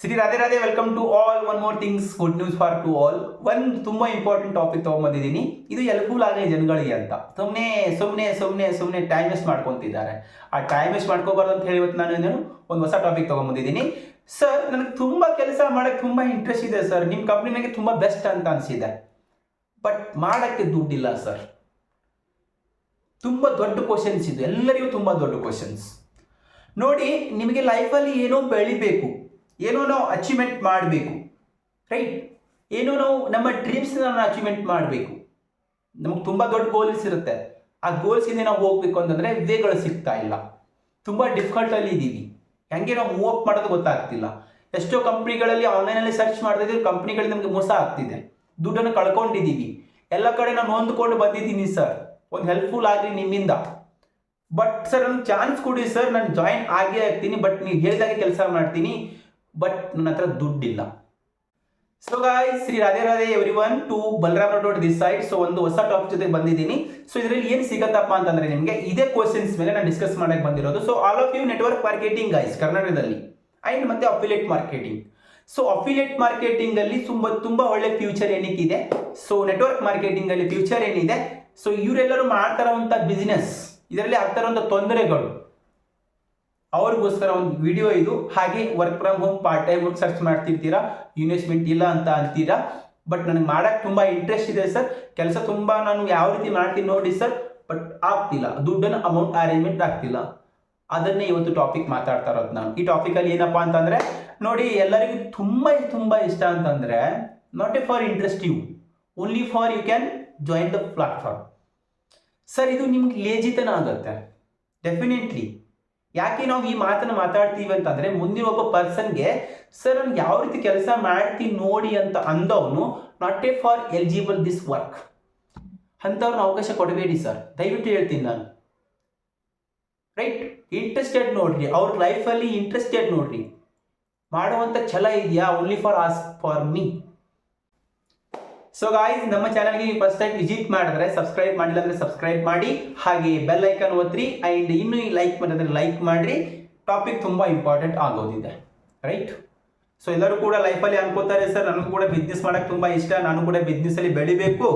Shri Radhe Radhe welcome to all one more things good news for to all ಒಂದು ತುಂಬ important topic ತೊಗೊಂಬಂದಿದ್ದೀನಿ. ಇದು ಎಲ್ಫುಲ್ ಆಗಲಿ ಜನಗಳಿಗೆ ಅಂತ. ಸುಮ್ಮನೆ ಸುಮ್ಮನೆ ಸುಮ್ಮನೆ ಸುಮ್ಮನೆ ಟೈಮ್ ವೇಸ್ಟ್ ಮಾಡ್ಕೊತಿದ್ದಾರೆ. ಆ ಟೈಮ್ ವೇಸ್ಟ್ ಮಾಡ್ಕೋಬಾರ್ದು ಅಂತ ಹೇಳಿ ಇವತ್ತು ನಾನು ಏನು ಒಂದು ಹೊಸ ಟಾಪಿಕ್ ತೊಗೊಂಬಂದಿದ್ದೀನಿ. ಸರ್ ನನಗೆ ತುಂಬ ಕೆಲಸ ಮಾಡೋಕ್ಕೆ ತುಂಬ ಇಂಟ್ರೆಸ್ಟ್ ಇದೆ ಸರ್ ನಿಮ್ಮ ಕಂಪ್ನಿ ನನಗೆ ತುಂಬ ಬೆಸ್ಟ್ ಅಂತ ಅನಿಸಿದೆ. ಬಟ್ ಮಾಡೋಕ್ಕೆ ದುಡ್ಡಿಲ್ಲ ಸರ್ ತುಂಬ ದೊಡ್ಡ ಕ್ವಶನ್ಸ್ ಇದು. ಎಲ್ಲರಿಗೂ ತುಂಬ ದೊಡ್ಡ ಕ್ವಶನ್ಸ್ ನೋಡಿ, ನಿಮಗೆ ಲೈಫಲ್ಲಿ ಏನೋ ಬೆಳಿಬೇಕು. ಏನೋ ನಾವು ಅಚೀವ್ಮೆಂಟ್ ಮಾಡಬೇಕು ರೈಟ್ ಏನೋ ನಾವು ನಮ್ಮ ಡ್ರೀಮ್ಸ್ನ ಅಚೀವ್ಮೆಂಟ್ ಮಾಡಬೇಕು. ನಮಗೆ ತುಂಬ ದೊಡ್ಡ ಗೋಲ್ಸ್ ಇರುತ್ತೆ. ಆ ಗೋಲ್ಸಿಂದ ನಾವು ಹೋಗ್ಬೇಕು ಅಂತಂದರೆ ವೇಗಳು ಸಿಗ್ತಾ ಇಲ್ಲ. ತುಂಬ ಡಿಫಿಕಲ್ಟಲ್ಲಿ ಇದ್ದೀವಿ ಹೆಂಗೆ ನಾವು ಮೂವ್ ಅಪ್ ಮಾಡೋದು ಗೊತ್ತಾಗ್ತಿಲ್ಲ. ಎಷ್ಟೋ ಕಂಪ್ನಿಗಳಲ್ಲಿ ಆನ್ಲೈನಲ್ಲಿ ಸರ್ಚ್ ಮಾಡಿದ್ರೆ ಕಂಪ್ನಿಗಳಿಗೆ ನಮಗೆ ಮೋಸ ಆಗ್ತಿದೆ. ದುಡ್ಡನ್ನು ಕಳ್ಕೊಂಡಿದ್ದೀವಿ ಎಲ್ಲ ಕಡೆ ನಾನು ಹೊಂದ್ಕೊಂಡು ಬಂದಿದ್ದೀನಿ ಸರ್ ಒಂದು ಹೆಲ್ಪ್ಫುಲ್ ಆಗಲಿ ನಿಮ್ಮಿಂದ. ಬಟ್ ಸರ್ ನನ್ನ ಚಾನ್ಸ್ ಕೊಡಿ ಸರ್ ನಾನು ಜಾಯಿನ್ ಆಗೇ ಆಗ್ತೀನಿ. ಬಟ್ ನೀವು ಹೇಳಿದಾಗೆ ಕೆಲಸ ಮಾಡ್ತೀನಿ. ಬಟ್ ನನ್ನ ಹತ್ರ ದುಡ್ಡಿಲ್ಲ. So guy Shri Radhe Radhe everyone to Balaram dot this side so ಒಂದು ಹೊಸ ಟಾಪಿಕ್ ಜೊತೆ ಬಂದಿದ್ದೀನಿ. ಸೊ ಇದರಲ್ಲಿ ಏನು ಸಿಗತ್ತಪ್ಪ ಅಂತಂದ್ರೆ ನಿಮಗೆ ಇದೇ ಕ್ವಶನ್ಸ್ ಮೇಲೆ ನಾನು ಡಿಸ್ಕಸ್ ಮಾಡಕ್ಕೆ ಬಂದಿರೋದು. So all of you network marketing guys ಕರ್ನಾಟಕದಲ್ಲಿ. ಆ್ಯಂಡ್ ಮತ್ತೆ affiliate marketing so affiliate marketing ಅಲ್ಲಿ ತುಂಬ ತುಂಬ ಒಳ್ಳೆ ಫ್ಯೂಚರ್ ಏನಕ್ಕಿದೆ ಸೊ ನೆಟ್ವರ್ಕ್ ಮಾರ್ಕೆಟಿಂಗ್ ಅಲ್ಲಿ ಫ್ಯೂಚರ್ ಏನಿದೆ? ಸೊ ಇವರೆಲ್ಲರೂ ಮಾಡ್ತಾ ಇರೋವಂಥ ಬಿಸ್ನೆಸ್ ಇದರಲ್ಲಿ ಆಗ್ತಾ ತೊಂದರೆಗಳು. ಅವ್ರಿಗೋಸ್ಕರ ಒಂದು ವಿಡಿಯೋ ಇದು. ಹಾಗೆ work from home part time work search ಮಾಡ್ತಿರ್ತೀರಾ? Investment ಇಲ್ಲ ಅಂತ ಅಂತೀರಾ? ಬಟ್ ನನಗೆ ಮಾಡೋಕ್ಕೆ ತುಂಬ ಇಂಟ್ರೆಸ್ಟ್ ಇದೆ ಸರ್ ಕೆಲಸ ತುಂಬ ನಾನು ಯಾವ ರೀತಿ ಮಾಡ್ತೀನಿ ನೋಡಿ ಸರ್ ಬಟ್ ಆಗ್ತಿಲ್ಲ. ದುಡ್ಡನ್ನು ಅಮೌಂಟ್ ಅರೇಂಜ್ಮೆಂಟ್ ಆಗ್ತಿಲ್ಲ. ಅದನ್ನೇ ಇವತ್ತು ಟಾಪಿಕ್ ಮಾತಾಡ್ತಾ ಇರೋದು ನಾನು. ಈ ಟಾಪಿಕಲ್ಲಿ ಏನಪ್ಪಾ ಅಂತಂದರೆ, ನೋಡಿ ಎಲ್ಲರಿಗೂ ತುಂಬ ತುಂಬ ಇಷ್ಟ ಅಂತಂದರೆ not a for interest you only for you can join the platform sir ಇದು ನಿಮ್ಗೆ ಲೇಜಿತನ ಆಗುತ್ತೆ. ಡೆಫಿನೆಟ್ಲಿ ಯಾಕೆ ನಾವು ಈ ಮಾತನ್ನು ಮಾತಾಡ್ತೀವಿ ಅಂತಂದ್ರೆ ಮುಂದಿನ ಒಬ್ಬ ಪರ್ಸನ್ಗೆ ಸರ್, ನಾನು ಯಾವ ರೀತಿ ಕೆಲಸ ಮಾಡ್ತೀನಿ ನೋಡಿ ಅಂತ ಅಂದವನು not a for eligible this work ಅಂಥವ್ರನ್ನ ಅವಕಾಶ ಕೊಡಬೇಡಿ ಸರ್ ದಯವಿಟ್ಟು ಹೇಳ್ತೀನಿ ನಾನು. ರೈಟ್ ಇಂಟ್ರೆಸ್ಟೆಡ್ ನೋಡ್ರಿ. ಅವ್ರ ಲೈಫಲ್ಲಿ ಇಂಟ್ರೆಸ್ಟೆಡ್ ನೋಡ್ರಿ. ಮಾಡುವಂಥ ಛಲ ಇದೆಯಾ? Only for us for me so guys ನಮ್ಮ ಚಾನಲ್ಗೆ ನೀವು ಫಸ್ಟ್ ಟೈಮ್ ವಿಸಿಟ್ ಮಾಡಿದ್ರೆ ಸಬ್ಸ್ಕ್ರೈಬ್ ಮಾಡಿಲ್ಲ ಅಂದರೆ ಸಬ್ಸ್ಕ್ರೈಬ್ ಮಾಡಿ, ಹಾಗೆ ಬೆಲ್ ಐಕನ್ ಒತ್ತಿರಿ ಆ್ಯಂಡ್ ಇನ್ನೂ ಈ ಲೈಕ್ ಮಾಡಿದ್ರೆ ಲೈಕ್ ಮಾಡಿರಿ. ಟಾಪಿಕ್ ತುಂಬ ಇಂಪಾರ್ಟೆಂಟ್ ಆಗೋದಿದೆ. ರೈಟ್ ಸೊ ಎಲ್ಲರೂ ಕೂಡ ಲೈಫಲ್ಲಿ ಅನ್ಕೋತಾರೆ ಸರ್ ನನಗೂ ಕೂಡ ಬಿಸ್ನೆಸ್ ಮಾಡೋಕ್ಕೆ ತುಂಬ ಇಷ್ಟ. ನಾನು ಕೂಡ ಬಿಸ್ನೆಸ್ಸಲ್ಲಿ ಬೆಳಿಬೇಕು.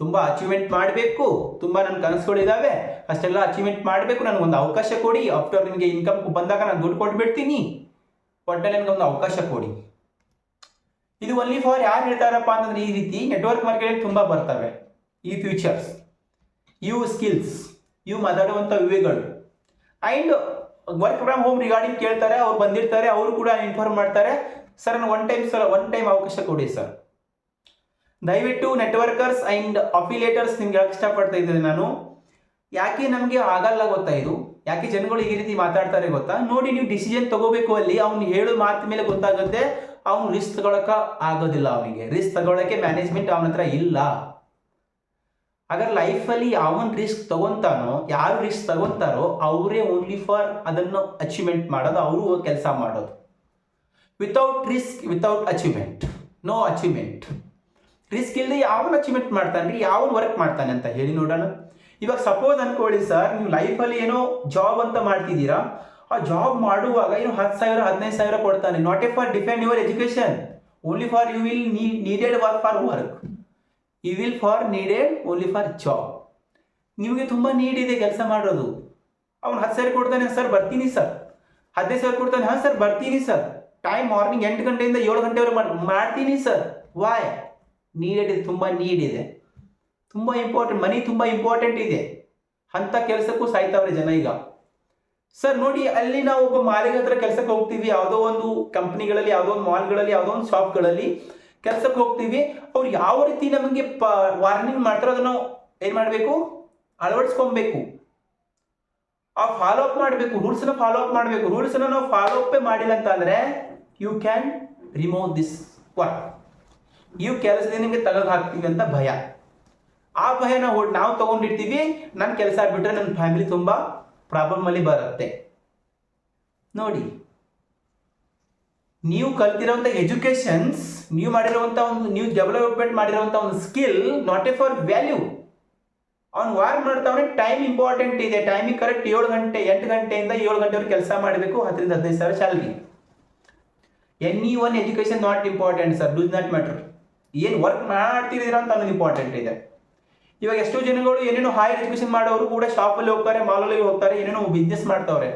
ತುಂಬ ಅಚೀವ್ಮೆಂಟ್ ಮಾಡಬೇಕು. ತುಂಬ ನನ್ನ ಕನಸುಗಳಿದ್ದಾವೆ ಅಷ್ಟೆಲ್ಲ ಅಚೀವ್ಮೆಂಟ್ ಮಾಡಬೇಕು. ನನಗೆ ಒಂದು ಅವಕಾಶ ಕೊಡಿ. ಆಫ್ಟರ್ ನಿಮಗೆ ಇನ್ಕಮ್ ಬಂದಾಗ ನಾನು ದುಡ್ಡು ಕೊಟ್ಬಿಡ್ತೀನಿ. ಒಟ್ಟಲ್ಲಿ ನನಗೆ ಒಂದು ಅವಕಾಶ ಕೊಡಿ. ಇದು ಒನ್ಲಿ ಫಾರ್ ಯಾರು ಹೇಳ್ತಾರಪ್ಪ ಅಂತಂದ್ರೆ ಈ ರೀತಿ ನೆಟ್ವರ್ಕ್ ಮಾರ್ಕೆಟ್ ತುಂಬ ಬರ್ತವೆ. ಈ ಫ್ಯೂಚರ್ಸ್ ಯು ಸ್ಕಿಲ್ಸ್ ಯು ಮಾತಾಡುವಂಥ ವಿವೇಗಳು and work from home regarding ಕೇಳ್ತಾರೆ, ಅವ್ರು ಬಂದಿರ್ತಾರೆ, ಅವರು ಕೂಡ ಇನ್ಫಾರ್ಮ್ ಮಾಡ್ತಾರೆ. ಸರ್ ನಾನು one time sir one time ಅವಕಾಶ ಕೊಡಿ ಸರ್ ದಯವಿಟ್ಟು ನೆಟ್ವರ್ಕರ್ಸ್ ಆ್ಯಂಡ್ ಅಫಿಲೇಟರ್ಸ್ ನಿಮ್ಗೆ ಇಷ್ಟಪಡ್ತಾ ಇದ್ದೇನೆ ನಾನು? ಯಾಕೆ ನಮಗೆ ಆಗಲ್ಲ ಗೊತ್ತಾ ಇದು? ಯಾಕೆ ಜನಗಳು ಈ ರೀತಿ ಮಾತಾಡ್ತಾರೆ ಗೊತ್ತಾ? ನೋಡಿ ನೀವು ಡಿಸಿಷನ್ ತಗೋಬೇಕು ಅಲ್ಲಿ, ಅವ್ನು ಹೇಳೋ ಮಾತು ಮೇಲೆ ಗೊತ್ತಾಗುತ್ತೆ. ಅವ್ನು ರಿಸ್ಕ್ ತಗೊಳಕ ಆಗೋದಿಲ್ಲ ಅವನಿಗೆ. ರಿಸ್ಕ್ ತಗೊಳಕ್ಕೆ ಮ್ಯಾನೇಜ್ಮೆಂಟ್ ಅವನ ಹತ್ರ ಇಲ್ಲ. ಹಾಗಾದ್ರೆ ಲೈಫಲ್ಲಿ ಯಾವನ್ ರಿಸ್ಕ್ ತಗೊಂತಾನೋ, ಯಾರು ರಿಸ್ಕ್ ತಗೊಂತಾರೋ, ಅವರೇ ಓನ್ಲಿ ಫಾರ್ ಅದನ್ನು ಅಚೀವ್ಮೆಂಟ್ ಮಾಡೋದು, ಅವರು ಕೆಲಸ ಮಾಡೋದು. Without risk without achievement no achievement risk ಇಲ್ಲದೆ ಯಾವನ್ ಅಚೀವ್ಮೆಂಟ್ ಮಾಡ್ತಾನೆ ರೀ? ಯಾವನ್ ವರ್ಕ್ ಮಾಡ್ತಾನೆ ಅಂತ ಹೇಳಿ ನೋಡೋಣ. ಇವಾಗ ಸಪೋಸ್ ಅನ್ಕೊಳ್ಳಿ ಸರ್ ನೀವು ಲೈಫಲ್ಲಿ ಏನೋ ಜಾಬ್ ಅಂತ ಮಾಡ್ತಿದ್ದೀರಾ ಆ ಜಾಬ್ ಮಾಡುವಾಗ ಏನು ಹತ್ತು ಸಾವಿರ, ಹದಿನೈದು ಸಾವಿರ ಕೊಡ್ತಾನೆ. Not a for defend your education only for you will needed work for work you will for needed only for job ನಿಮಗೆ ತುಂಬ ನೀಡ್ ಇದೆ ಕೆಲಸ ಮಾಡೋದು. ಅವ್ನು ಹತ್ತು ಸಾವಿರ ಕೊಡ್ತಾನೆ ಸರ್, ಬರ್ತೀನಿ ಸರ್. ಹದಿನೈದು ಸಾವಿರ ಕೊಡ್ತಾನೆ, ಹಾಂ ಸರ್, ಬರ್ತೀನಿ ಸರ್. ಟೈಮ್ ಮಾರ್ನಿಂಗ್ ಎಂಟು ಗಂಟೆಯಿಂದ ಏಳು ಗಂಟೆವರೆಗೆ ಮಾಡ್ತೀನಿ ಸರ್. ವಾಯ್ ನೀಡೆಡ್ ಇದೆ, ತುಂಬ ನೀಡ್ ಇದೆ. ತುಂಬ ಇಂಪಾರ್ಟೆಂಟ್ ಮನಿ ತುಂಬ ಇಂಪಾರ್ಟೆಂಟ್ ಇದೆ. ಅಂಥ ಕೆಲಸಕ್ಕೂ ಸಾಯ್ತಾವ್ರೆ ಜನ ಈಗ. ಸರ್ ನೋಡಿ, ಅಲ್ಲಿ ನಾವು ಒಬ್ಬ ಮಾಲಿಕ ಹತ್ರ ಕೆಲಸಕ್ಕೆ ಹೋಗ್ತೀವಿ. ಯಾವುದೋ ಒಂದು ಕಂಪ್ನಿಗಳಲ್ಲಿ, ಯಾವುದೋ ಒಂದು ಮಾಲ್ಗಳಲ್ಲಿ, ಯಾವುದೋ ಒಂದು ಶಾಪ್ಗಳಲ್ಲಿ ಕೆಲಸಕ್ಕೆ ಹೋಗ್ತೀವಿ. ಅವ್ರು ಯಾವ ರೀತಿ ನಮಗೆ ಪ ವಾರ್ನಿಂಗ್ ಮಾಡ್ತಾರೋ ಅದನ್ನು ಏನು ಮಾಡಬೇಕು? ಅಳವಡಿಸ್ಕೊಬೇಕು. ಆ ಫಾಲೋ ಅಪ್ ಮಾಡಬೇಕು. ರೂಲ್ಸ್ನ ಫಾಲೋ ಅಪ್ ಮಾಡಬೇಕು. ರೂಲ್ಸ್ನ ನಾವು ಫಾಲೋ ಅಪ್ಪೇ ಮಾಡಿಲ್ಲ ಅಂತಂದರೆ you can remove this work ಇವು ಕೆಲಸದಿಂದ ನಿಮಗೆ ತೆಗೆದು ಹಾಕ್ತೀವಿ ಅಂತ ಭಯ. ಆ ಭಯ ನಾವು ನಾವು ತಗೊಂಡಿರ್ತೀವಿ. ನನ್ನ ಕೆಲಸ ಬಿಟ್ಟರೆ ನನ್ನ ಫ್ಯಾಮಿಲಿ ತುಂಬ ಪ್ರಾಬ್ಲಮಲ್ಲಿ ಬರುತ್ತೆ. ನೋಡಿ, ನೀವು ಕಲ್ತಿರೋಂಥ ಎಜುಕೇಶನ್ಸ್ ನೀವು ಮಾಡಿರುವಂಥ ಒಂದು, ನೀವು ಡೆವಲಪ್ಮೆಂಟ್ ಮಾಡಿರುವಂಥ ಒಂದು skill not a for value ಅವ್ನು ವಾರ್ ಮಾಡ್ತಾವನೆ ಟೈಮ್ ಇಂಪಾರ್ಟೆಂಟ್ ಇದೆ. ಟೈಮಿಗೆ ಕರೆಕ್ಟ್ ಏಳು ಗಂಟೆ, ಎಂಟು ಗಂಟೆಯಿಂದ ಏಳು ಗಂಟೆವರೆಗೆ ಕೆಲಸ ಮಾಡಬೇಕು, ಹತ್ತರಿಂದ ಹದಿನೈದು ಸಾವಿರ salary any one education not important sir does not matter ಏನು ವರ್ಕ್ ಮಾಡ್ತಿದ್ದೀರಾ ಅಂತ ಅನ್ನೋದು ಇಂಪಾರ್ಟೆಂಟ್ ಇದೆ. ಇವಾಗ ಎಷ್ಟೋ ಜನಗಳು ಏನೇನೋ ಹೈಯರ್ ಎಜುಕೇಶನ್ ಮಾಡೋರು ಕೂಡ ಶಾಪಲ್ಲಿ ಹೋಗ್ತಾರೆ ಮಾಲಲ್ಲಿ ಹೋಗ್ತಾರೆ, ಏನೇನೋ ಬಿಸ್ನೆಸ್ ಮಾಡ್ತಾವ್ರೆ.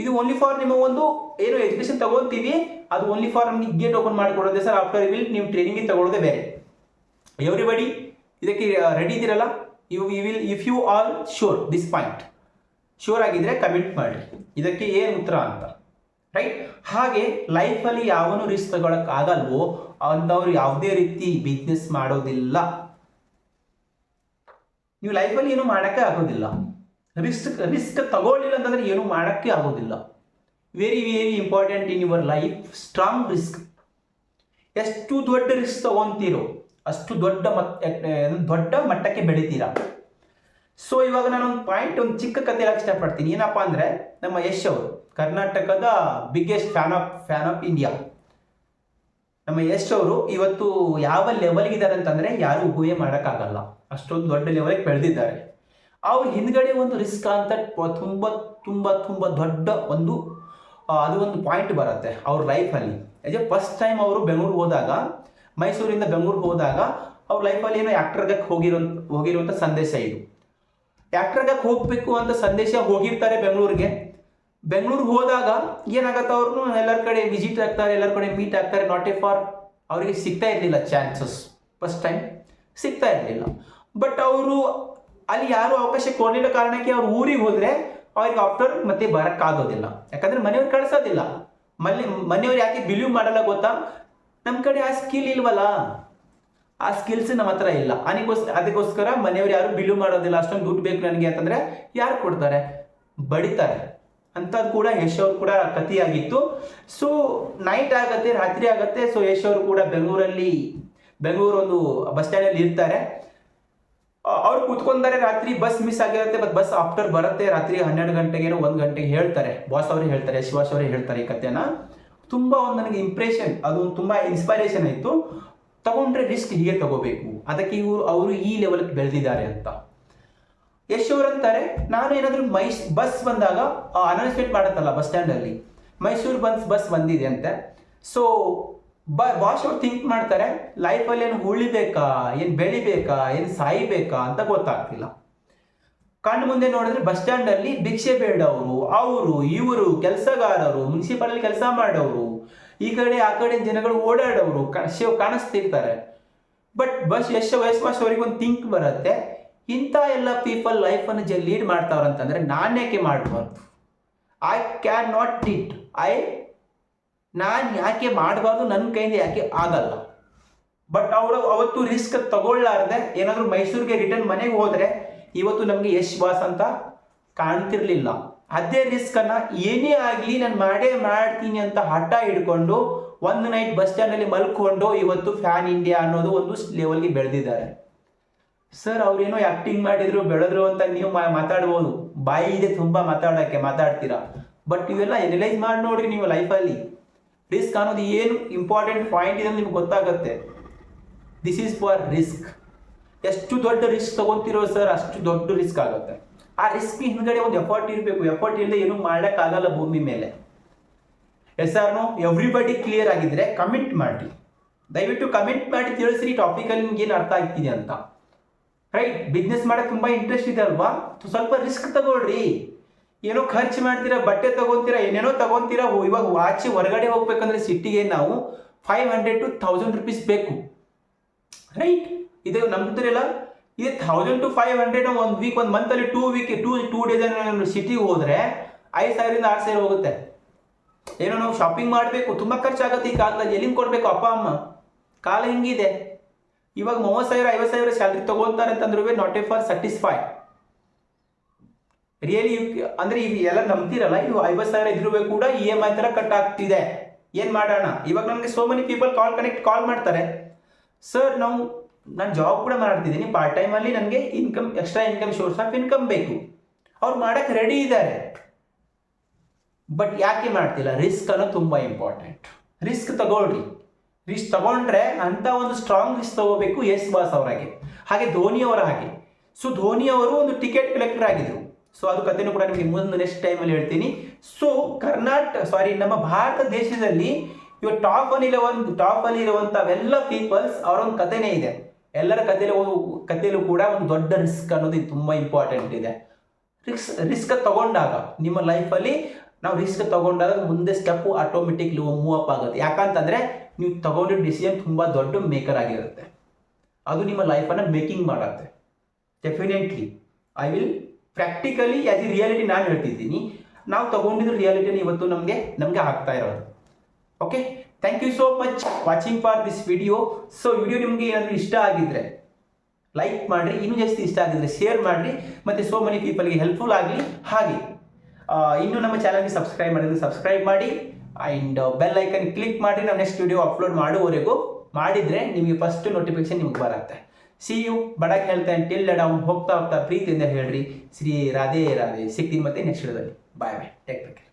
ಇದು ಓನ್ಲಿ ಫಾರ್ ನಿಮ್ಮ ಒಂದು ಏನು ಎಜುಕೇಶನ್ ತಗೊಳ್ತೀವಿ, ಅದು ಓನ್ಲಿ ಫಾರ್ ನಮಗೆ ಗೇಟ್ ಓಪನ್ ಮಾಡಿಕೊಡೋದೇ ಸರ್ ಆಫ್ಟರ್ ವಿಲ್ ನೀವು ಟ್ರೈನಿಂಗ್ ತಗೊಳ್ಳೋದೇ ಬೇರೆ. ಎವ್ರಿಬಡಿ ಇದಕ್ಕೆ ರೆಡಿ ಇದ್ದೀರಲ್ಲ? You you will if you all sure this point sure ಆಗಿದ್ರೆ ಕಮೆಂಟ್ ಮಾಡಿ ಇದಕ್ಕೆ ಏನು ಉತ್ತರ ಅಂತ. ರೈಟ್ ಹಾಗೆ ಲೈಫಲ್ಲಿ ಯಾವನು ರಿಸ್ಕ್ ತಗೊಳಕ್ ಆಗಲ್ವೋ, ಅಂಥವ್ರು ಯಾವುದೇ ರೀತಿ ಬಿಸ್ನೆಸ್ ಮಾಡೋದಿಲ್ಲ. ನೀವು ಲೈಫಲ್ಲಿ ಏನು ಮಾಡೋಕ್ಕೆ ಆಗೋದಿಲ್ಲ. ರಿಸ್ಕ್ ರಿಸ್ಕ್ ತಗೊಳ್ಳಿಲ್ಲ ಅಂತಂದರೆ ಏನು ಮಾಡೋಕ್ಕೆ ಆಗೋದಿಲ್ಲ. Very very important in your life strong risk ಎಷ್ಟು ದೊಡ್ಡ ರಿಸ್ಕ್ ತಗೊತೀರೋ, ಅಷ್ಟು ದೊಡ್ಡ ದೊಡ್ಡ ಮಟ್ಟಕ್ಕೆ ಬೆಳಿತೀರಾ. ಸೊ ಇವಾಗ ನಾನು ಒಂದು ಪಾಯಿಂಟ್ ಒಂದು ಚಿಕ್ಕ ಕತೆ ಹೇಳಕ್ಕೆ ಇಷ್ಟಪಡ್ತೀನಿ. ಏನಪ್ಪಾ ಅಂದರೆ, ನಮ್ಮ ಯಶ್ ಅವರು ಕರ್ನಾಟಕದ biggest fan of fan of India ನಮ್ಮ ಯಶ್ ಅವರು ಇವತ್ತು ಯಾವ ಲೆವೆಲ್ಗೆ ಇದ್ದಾರೆ ಅಂತಂದರೆ ಯಾರು ಊಹೆ ಮಾಡೋಕ್ಕಾಗಲ್ಲ. ಅಷ್ಟೊಂದು ದೊಡ್ಡ ಲೆವೆಲ್ಗೆ ಬೆಳೆದಿದ್ದಾರೆ. ಅವ್ರ ಹಿಂದ್ಗಡೆ ಒಂದು ರಿಸ್ಕ್ ಅಂತ ತುಂಬ ತುಂಬ ತುಂಬ ದೊಡ್ಡ ಒಂದು ಅದು ಒಂದು ಪಾಯಿಂಟ್ ಬರುತ್ತೆ ಅವ್ರ ಲೈಫಲ್ಲಿ ಎ ಫಸ್ಟ್ ಟೈಮ್ ಅವರು ಬೆಂಗಳೂರು ಹೋದಾಗ, ಮೈಸೂರಿಂದ ಬೆಂಗಳೂರು ಹೋದಾಗ ಅವ್ರ ಲೈಫಲ್ಲಿ ಏನೋ ಆ್ಯಕ್ಟರ್ಗೆ ಹೋಗಿರೋ ಹೋಗಿರುವಂಥ ಸಂದೇಶ ಇದು. ಆ್ಯಕ್ಟರ್ಗೆ ಹೋಗಬೇಕು ಅಂತ ಸಂದೇಶ ಹೋಗಿರ್ತಾರೆ ಬೆಂಗಳೂರಿಗೆ. ಬೆಂಗಳೂರಿಗೆ ಹೋದಾಗ ಏನಾಗತ್ತೆ ಅವ್ರನ್ನು ಎಲ್ಲರ ಕಡೆ ವಿಸಿಟ್ ಆಗ್ತಾರೆ, ಎಲ್ಲರ ಕಡೆ ಮೀಟ್ ಆಗ್ತಾರೆ ನಾಟ್ ಎ ಫಾರ್ ಅವರಿಗೆ ಸಿಗ್ತಾ ಇರಲಿಲ್ಲ ಚಾನ್ಸಸ್ ಫಸ್ಟ್ ಟೈಮ್ ಸಿಗ್ತಾ ಇರಲಿಲ್ಲ. ಬಟ್ ಅವರು ಅಲ್ಲಿ ಯಾರು ಅವಕಾಶ ಕೊಡಲಿಲ್ಲ ಕಾರಣಕ್ಕೆ ಅವ್ರು ಊರಿಗೆ ಹೋದರೆ ಅವ್ರಿಗೆ ಆಫ್ಟರ್ ಮತ್ತೆ ಬರೋಕ್ಕಾಗೋದಿಲ್ಲ ಯಾಕಂದ್ರೆ ಮನೆಯವ್ರು ಕಳಿಸೋದಿಲ್ಲ. ಮನೆ, ಮನೆಯವ್ರು ಯಾಕೆ ಬಿಲೀವ್ ಮಾಡಲ್ಲ ಗೊತ್ತಾ? ನಮ್ಮ ಕಡೆ ಆ ಸ್ಕಿಲ್ ಇಲ್ವಲ್ಲ. ಆ ಸ್ಕಿಲ್ಸ್ ನಮ್ಮ ಹತ್ರ ಇಲ್ಲ. ಅದಕ್ಕೋಸ್ಕರ ಅದಕ್ಕೋಸ್ಕರ ಮನೆಯವ್ರು ಯಾರು ಬಿಲೀವ್ ಮಾಡೋದಿಲ್ಲ. ಅಷ್ಟೊಂದು ದುಡ್ಡು ಬೇಕು ನನಗೆ ಅಂತಂದ್ರೆ ಯಾರು ಕೊಡ್ತಾರೆ? ಬಡಿತಾರೆ. ಅಂಥದ್ದು ಕೂಡ ಯಶ್ ಅವ್ರು ಕೂಡ ಕಥೆಯಾಗಿತ್ತು. ಸೊ ನೈಟ್ ಆಗತ್ತೆ, ರಾತ್ರಿ ಆಗತ್ತೆ ಸೊ ಯಶ್ ಅವರು ಕೂಡ ಬೆಂಗಳೂರಲ್ಲಿ, ಬೆಂಗಳೂರು ಒಂದು ಬಸ್ ಸ್ಟ್ಯಾಂಡಲ್ಲಿ ಇರ್ತಾರೆ. ಅವ್ರು ಕೂತ್ಕೊಂಡಾರೆ ರಾತ್ರಿ ಬಸ್ ಮಿಸ್ ಆಗಿರುತ್ತೆ ಬಟ್ ಬಸ್ ಆಫ್ಟರ್ ಬರುತ್ತೆ, ರಾತ್ರಿ ಹನ್ನೆರಡು ಗಂಟೆಗೇನೋ ಒಂದು ಗಂಟೆಗೆ ಹೇಳ್ತಾರೆ. ಬಾಸ್ ಅವರು ಹೇಳ್ತಾರೆ, ಶಿವಾಸ್ ಅವರು ಹೇಳ್ತಾರೆ ಈ ಕಥೆನ ತುಂಬ ಒಂದು ನನಗೆ ಇಂಪ್ರೆಷನ್ ಅದು ತುಂಬ ಇನ್ಸ್ಪೈರೇಷನ್ ಆಯಿತು. ತಗೊಂಡ್ರೆ ರಿಸ್ಕ್ ಹೀಗೆ ತಗೋಬೇಕು. ಅದಕ್ಕೆ ಇವರು, ಅವರು ಈ ಲೆವೆಲ್ಗೆ ಬೆಳೆದಿದ್ದಾರೆ ಅಂತ. ಯಶ್ ಅವ್ರು ಅಂತಾರೆ ನಾನು ಏನಾದರೂ ಮೈಸ್, ಬಸ್ ಬಂದಾಗ ಅನೌನ್ಸ್ಮೆಂಟ್ ಮಾಡುತ್ತಲ್ಲ ಬಸ್ ಸ್ಟ್ಯಾಂಡಲ್ಲಿ ಮೈಸೂರು ಬನ್ಸ್ ಬಸ್ ಬಂದಿದೆ ಅಂತೆ. ಸೊ ಬ ಬಾಸ್ ಅವ್ರು ಥಿಂಕ್ ಮಾಡ್ತಾರೆ ಲೈಫಲ್ಲಿ ಏನು ಉಳಿಬೇಕಾ? ಏನು ಬೆಳಿಬೇಕಾ? ಏನು ಸಾಯ್ಬೇಕಾ? ಅಂತ ಗೊತ್ತಾಗ್ತಿಲ್ಲ. ಕಣ್ಣು ಮುಂದೆ ನೋಡಿದ್ರೆ ಬಸ್ ಸ್ಟ್ಯಾಂಡಲ್ಲಿ ಭಿಕ್ಷೆ ಬೇಡವರು, ಅವರು, ಇವರು, ಕೆಲಸಗಾರರು ಮುನ್ಸಿಪಾಲಲ್ಲಿ ಕೆಲಸ ಮಾಡೋರು ಈ ಕಡೆ, ಆ ಕಡೆ ಜನಗಳು ಓಡಾಡೋರು ಕಾಣಿಸ್ತಿರ್ತಾರೆ. ಬಟ್ ಬಸ್ ಎಷ್ಟು ವಯಸ್ಸು ಅವರಿಗೆ ಒಂದು ಥಿಂಕ್ ಬರುತ್ತೆ. ಇಂಥ ಎಲ್ಲ ಪೀಪಲ್ ಲೈಫನ್ನು ಜ ಲೀಡ್ ಮಾಡ್ತಾವ್ರಂತಂದರೆ ನಾನು ಯಾಕೆ ಮಾಡಬಾರ್ದು I can not it I ನಾನು ಯಾಕೆ ಮಾಡಬಾರ್ದು? ನನ್ನ ಕೈಯಿಂದ ಯಾಕೆ ಆಗಲ್ಲ? ಬಟ್ ಅವರು ಅವತ್ತು ರಿಸ್ಕ್ ತಗೊಳ್ಳಾರ್ದೆ ಏನಾದರೂ ಮೈಸೂರಿಗೆ ರಿಟರ್ನ್ ಮನೆಗೆ ಹೋದರೆ ಇವತ್ತು ನಮಗೆ ಯಶ್ ಬಾಸ್ ಅಂತ ಕಾಣ್ತಿರ್ಲಿಲ್ಲ. ಅದೇ ರಿಸ್ಕನ್ನು ಏನೇ ಆಗಲಿ ನಾನು ಮಾಡೇ ಮಾಡ್ತೀನಿ ಅಂತ ಹಠ ಹಿಡ್ಕೊಂಡು ಒಂದು ನೈಟ್ ಬಸ್ ಸ್ಟ್ಯಾಂಡಲ್ಲಿ ಮಲ್ಕೊಂಡು ಇವತ್ತು ಫ್ಯಾನ್ ಇಂಡಿಯಾ ಅನ್ನೋದು ಒಂದು ಲೆವೆಲ್ಗೆ ಬೆಳೆದಿದ್ದಾರೆ. ಸರ್ ಅವ್ರೇನೋ ಆ್ಯಕ್ಟಿಂಗ್ ಮಾಡಿದ್ರು, ಬೆಳೆದ್ರು ಅಂತ ನೀವು ಮಾತಾಡ್ಬೋದು. ಬಾಯಿ ಇದೆ ತುಂಬ ಮಾತಾಡೋಕ್ಕೆ ಮಾತಾಡ್ತೀರಾ? ಬಟ್ ಇವೆಲ್ಲ ಎನಲೈಸ್ ಮಾಡಿ ನೋಡ್ರಿ ನೀವು ಲೈಫಲ್ಲಿ ರಿಸ್ಕ್ ಅನ್ನೋದು ಏನು ಇಂಪಾರ್ಟೆಂಟ್ ಪಾಯಿಂಟ್ ಇದೆ ನಿಮ್ಗೆ ಗೊತ್ತಾಗುತ್ತೆ. ದಿಸ್ ಈಸ್ ಫಾರ್ ರಿಸ್ಕ್ ಎಷ್ಟು ದೊಡ್ಡ ರಿಸ್ಕ್ ತಗೊಂತಿರೋ ಸರ್ ಅಷ್ಟು ದೊಡ್ಡ ರಿಸ್ಕ್ ಆಗುತ್ತೆ. ಆ ರಿಸ್ಕ್ ಹಿಂದ್ಗಡೆ ಒಂದು ಎಫರ್ಟ್ ಇರಬೇಕು. ಎಫರ್ಟ್ ಇಲ್ಲದೆ ಏನೂ ಮಾಡೋಕ್ಕಾಗಲ್ಲ ಭೂಮಿ ಮೇಲೆ. Yes or no everybody clear ಆಗಿದ್ರೆ ಕಮಿಟ್ ಮಾಡಿ ದಯವಿಟ್ಟು ಕಮಿಟ್ ಮಾಡಿ ತಿಳಿಸ್ರಿ ಟಾಪಿಕಲ್ಲಿ ನಿಮ್ಗೆ ಏನು ಅರ್ಥ ಆಗ್ತಿದೆ ಅಂತ. ರೈಟ್ ಬಿಸ್ನೆಸ್ ಮಾಡೋಕೆ ತುಂಬ ಇಂಟ್ರೆಸ್ಟ್ ಇದೆ ಅಲ್ವಾ? ಸ್ವಲ್ಪ ರಿಸ್ಕ್ ತಗೊಳ್ರಿ. ಏನೋ ಖರ್ಚು ಮಾಡ್ತೀರಾ, ಬಟ್ಟೆ ತಗೊಂತೀರಾ ಏನೇನೋ ತಗೊಂತೀರಾ ಇವಾಗ ವಾಚ್ ಹೊರಗಡೆ ಹೋಗ್ಬೇಕಂದ್ರೆ ಸಿಟಿಗೆ ನಾವು five hundred to thousand rupees ಬೇಕು. ರೈಟ್ ಇದು ನಂಬ್ತಿರಲ್ಲ? ಇದು ಥೌಸಂಡ್ ಟು ಫೈವ್ ಹಂಡ್ರೆಡ್ ಒಂದು ವೀಕ್ ಒಂದು ಮಂತಲ್ಲಿ two week two two days ಸಿಟಿಗೆ ಹೋದರೆ ಐದು ಸಾವಿರದಿಂದ ಆರು ಸಾವಿರ ಹೋಗುತ್ತೆ. ಏನೋ ನಾವು ಶಾಪಿಂಗ್ ಮಾಡಬೇಕು, ತುಂಬ ಖರ್ಚಾಗುತ್ತೆ ಈ ಕಾಲದಲ್ಲಿ. ಎಲ್ಲಿಂದ ಕೊಡಬೇಕು? ಅಪ್ಪ, ಅಮ್ಮ? ಕಾಲ ಹಿಂಗಿದೆ. ಇವಾಗ ಮೂವತ್ತು ಸಾವಿರ, ಐವತ್ತು ಸಾವಿರ ಸ್ಯಾಲ್ರಿ ತಗೊಂತಾರೆ ಅಂತಂದ್ರೂ not a for satisfy really ಅಂದ್ರೆ ಇವು ಎಲ್ಲ ನಂಬ್ತಿರಲ್ಲ ಇವು ಐವತ್ತು ಸಾವಿರ ಇದ್ರೂ ಕೂಡ ಇ ಎಂ ಐ ಥರ ಕಟ್ ಆಗ್ತಿದೆ. ಏನು ಮಾಡೋಣ? ಇವಾಗ ನನಗೆ so many people call connect call ಮಾಡ್ತಾರೆ. ಸರ್ ನಾವು, ನಾನು ಜಾಬ್ ಕೂಡ ಮಾಡ್ತಿದ್ದೀನಿ. ಪಾರ್ಟ್ ಟೈಮಲ್ಲಿ ನನಗೆ income extra income source of income ಬೇಕು. ಅವ್ರು ಮಾಡೋಕ್ಕೆ ರೆಡಿ ಇದ್ದಾರೆ. ಬಟ್ ಯಾಕೆ ಮಾಡ್ತಿಲ್ಲ? ರಿಸ್ಕ್ ಅನ್ನೋದು ತುಂಬ ಇಂಪಾರ್ಟೆಂಟ್ ರಿಸ್ಕ್ ತಗೊಳ್ರಿ. ರಿಸ್ಕ್ ತಗೊಂಡ್ರೆ ಅಂತ ಒಂದು ಸ್ಟ್ರಾಂಗ್ ರಿಸ್ಕ್ ತಗೋಬೇಕು ಎಸ್ ಬಾಸ್ ಅವರಾಗೆ. ಹಾಗೆ ಧೋನಿ ಅವರ ಹಾಗೆ. ಸೊ ಧೋನಿ ಅವರು ಒಂದು ಟಿಕೆಟ್ ಕಲೆಕ್ಟರ್ ಆಗಿದ್ರು. ಸೊ ಅದು ಕಥೆನೂ ಕೂಡ ನಿಮಗೆ ಮುಂದೆ ನೆಕ್ಸ್ಟ್ ಟೈಮಲ್ಲಿ ಹೇಳ್ತೀನಿ. ಸೊ ಕರ್ನಾಟಕ ಸಾರಿ ನಮ್ಮ ಭಾರತ ದೇಶದಲ್ಲಿ ಇವಾಗ ಟಾಪ್ ಅಲ್ಲಿ ಒಂದು ಟಾಪ್ ಅಲ್ಲಿ ಇರುವಂತವೆಲ್ಲ ಪೀಪಲ್ಸ್ ಅವರೊಂದು ಕಥೆನೇ ಇದೆ. ಎಲ್ಲರ ಕಥೆಯಲ್ಲಿ ಕಥೆಯಲ್ಲೂ ಕೂಡ ಒಂದು ದೊಡ್ಡ ರಿಸ್ಕ್ ಅನ್ನೋದು ತುಂಬಾ ಇಂಪಾರ್ಟೆಂಟ್ ಇದೆ. ರಿಸ್ಕ್ ರಿಸ್ಕ್ ತಗೊಂಡಾಗ ನಿಮ್ಮ ಲೈಫಲ್ಲಿ ನಾವು ರಿಸ್ಕ್ ತಗೊಂಡಾಗ ಮುಂದೆ ಸ್ಟೆಪ್ ಆಟೋಮೆಟಿಕ್ ಮೂವ್ ಅಪ್ ಆಗುತ್ತೆ ಯಾಕಂತಂದ್ರೆ ನೀವು ತಗೊಂಡಿರೋ ಡಿಸಿಷನ್ ತುಂಬ ದೊಡ್ಡ ಮೇಕರ್ ಆಗಿರುತ್ತೆ. ಅದು ನಿಮ್ಮ ಲೈಫನ್ನು ಮೇಕಿಂಗ್ ಮಾಡುತ್ತೆ. Definitely I will practically as a reality ನಾನು ಹೇಳ್ತಿದ್ದೀನಿ. ನಾವು ತಗೊಂಡಿದ್ದು ರಿಯಾಲಿಟಿನ ಇವತ್ತು ನಮಗೆ ನಮಗೆ ಆಗ್ತಾ ಇರೋದು. Okay thank you so much watching for this video so video ನಿಮಗೆ ಏನಾದರೂ ಇಷ್ಟ ಆಗಿದ್ರೆ ಲೈಕ್ ಮಾಡಿರಿ. ಇನ್ನೂ ಜಾಸ್ತಿ ಇಷ್ಟ ಆಗಿದ್ರೆ ಶೇರ್ ಮಾಡಿರಿ. ಮತ್ತು ಸೋ ಮೆನಿ ಪೀಪಲ್ಗೆ ಹೆಲ್ಪ್ಫುಲ್ ಆಗಲಿ. ಹಾಗೆ ಇನ್ನೂ ನಮ್ಮ ಚಾನಲ್ಗೆ ಸಬ್ಸ್ಕ್ರೈಬ್ ಮಾಡಿದ್ರೆ ಸಬ್ಸ್ಕ್ರೈಬ್ ಮಾಡಿ. ಆ್ಯಂಡ್ ಬೆಲ್ ಐಕನ್ ಕ್ಲಿಕ್ ಮಾಡಿ ನಾವು ನೆಕ್ಸ್ಟ್ ವೀಡಿಯೋ ಅಪ್ಲೋಡ್ ಮಾಡುವವರೆಗೂ ಮಾಡಿದರೆ ನಿಮಗೆ ಫಸ್ಟ್ ನೋಟಿಫಿಕೇಶನ್ ನಿಮ್ಗೆ ಬರುತ್ತೆ. ಸಿ ಯು ಬಡಕ್ ಹೇಳ್ತೇನೆ ಟಿಲ್ ಡೌನ್ ಹೋಗ್ತಾ ಹೋಗ್ತಾ ಪ್ರೀತಿಯಿಂದ ಹೇಳ್ರಿ. ಶ್ರೀ ರಾಧೇ ರಾಧೆ. ಸಿಗ್ತೀನಿ ಮತ್ತೆ ನೆಕ್ಸ್ಟ್ ವಿಡಿಯೋದಲ್ಲಿ ಬಾಯ್ ಬಾಯ್ ಟೇಕ್ ಕೇರ್